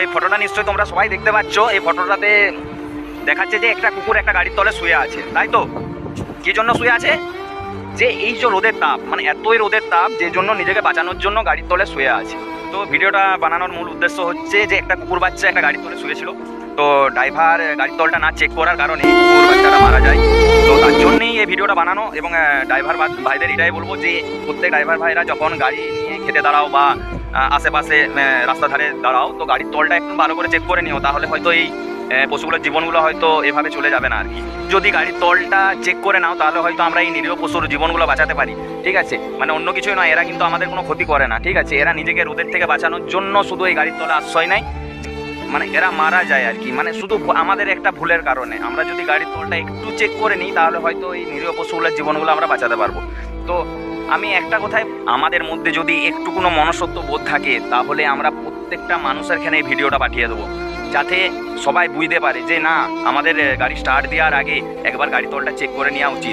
এই ফটোটা নিশ্চয়ই তোমরা সবাই দেখতে পাচ্ছ। এই ফটোটাতে দেখাচ্ছে যে একটা কুকুর একটা গাড়ির তলে শুয়ে আছে, তাই তো? কি জন্য শুয়ে আছে? যে এই যে রোদের তাপ মানে এতই রোদের তাপ যে জন্য নিজেকে বাঁচানোর জন্য গাড়ির তলে শুয়ে আছে। তো ভিডিওটা বানানোর মূল উদ্দেশ্য হচ্ছে যে একটা কুকুর বাচ্চা একটা গাড়ির তলে শুয়েছিল। তো ড্রাইভার গাড়ির তলটা না চেক করার কারণে কুকুর বাচ্চাটা মারা যায়। তো তার জন্যই এই ভিডিওটা বানানো এবং ড্রাইভার ভাইদের এটাই বলব যে প্রত্যেক ড্রাইভার ভাইরা যখন গাড়ি নিয়ে খেতে দাঁড়াও বা আশেপাশে রাস্তা ধারে দাঁড়াও। তো গাড়ির তলটা একটু ভালো করে চেক করে নিও, তাহলে হয়তো এই পশুগুলোর জীবনগুলো হয়তো এভাবে চলে যাবে না আর কি। যদি গাড়ির তলটা চেক করে নাও, তাহলে হয়তো আমরা এই নিরীহ পশুর জীবনগুলো বাঁচাতে পারি। ঠিক আছে? মানে অন্য কিছুই নয়, এরা কিন্তু আমাদের কোনো ক্ষতি করে না, ঠিক আছে? এরা নিজেকে রোদের থেকে বাঁচানোর জন্য শুধু এই গাড়ির তলে আশ্রয় নেয়। মানে এরা মারা যায় আর কি। মানে শুধু আমাদের একটা ভুলের কারণে। আমরা যদি গাড়ির তলটা একটু চেক করে নিই, তাহলে হয়তো এই নিরীহ পশুগুলোর জীবনগুলো আমরা বাঁচাতে পারব। তো আমি একটা কথায়, আমাদের মধ্যে যদি একটু কোনো মনসত্ব বোধ থাকে, তাহলে আমরা প্রত্যেকটা মানুষের এখানে এই ভিডিওটা পাঠিয়ে দেবো। যাতে সবাই বুঝতে পারে যে না, আমাদের গাড়ি স্টার্ট দেওয়ার আগে একবার গাড়ি তলটা চেক করে নেওয়া উচিত।